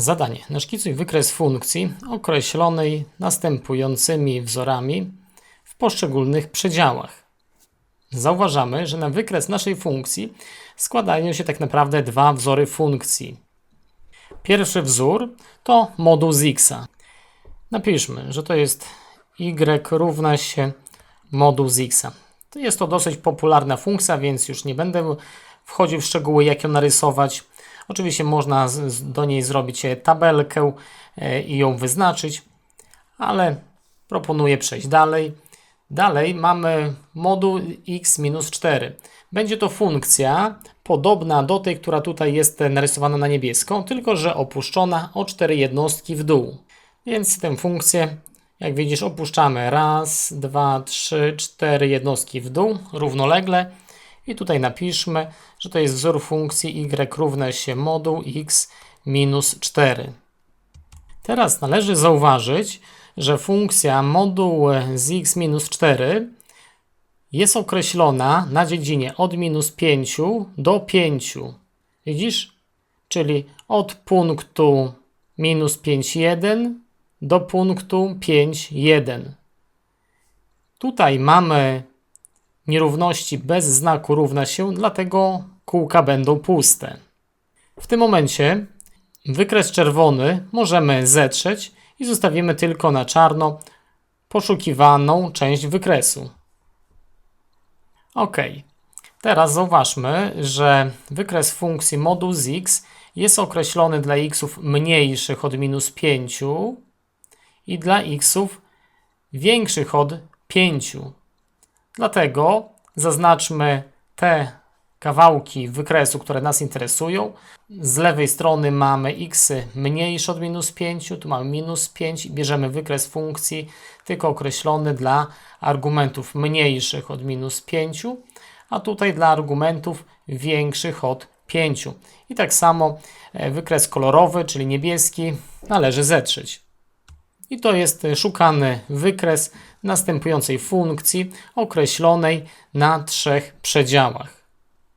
Zadanie. Naszkicuj wykres funkcji określonej następującymi wzorami w poszczególnych przedziałach. Zauważamy, że na wykres naszej funkcji składają się tak naprawdę dwa wzory funkcji. Pierwszy wzór to moduł z x. Napiszmy, że to jest y równa się moduł z x. Jest to dosyć popularna funkcja, więc już nie będę wchodził w szczegóły, jak ją narysować. Oczywiście można do niej zrobić e, tabelkę e, i ją wyznaczyć, ale proponuję przejść dalej. Dalej mamy moduł x minus 4. Będzie to funkcja podobna do tej, która tutaj jest narysowana na niebiesko, tylko że opuszczona o 4 jednostki w dół. Więc tę funkcję, jak widzisz, opuszczamy raz, dwa, trzy, cztery jednostki w dół równolegle. I tutaj napiszmy, że to jest wzór funkcji y równa się moduł x minus 4. Teraz należy zauważyć, że funkcja moduł z x minus 4 jest określona na dziedzinie od minus 5 do 5. Widzisz? Czyli od punktu minus 5,1 do punktu 5,1. Tutaj mamy nierówności bez znaku równa się, dlatego kółka będą puste. W tym momencie wykres czerwony możemy zetrzeć i zostawimy tylko na czarno poszukiwaną część wykresu. OK. Teraz zauważmy, że wykres funkcji moduł z x jest określony dla xów mniejszych od minus 5 i dla xów większych od 5. Dlatego zaznaczmy te kawałki wykresu, które nas interesują. Z lewej strony mamy x mniejsze od minus 5, tu mamy minus 5 i bierzemy wykres funkcji tylko określony dla argumentów mniejszych od minus 5, a tutaj dla argumentów większych od 5. I tak samo e, wykres kolorowy, czyli niebieski, należy zetrzeć. I to jest szukany wykres następującej funkcji określonej na trzech przedziałach.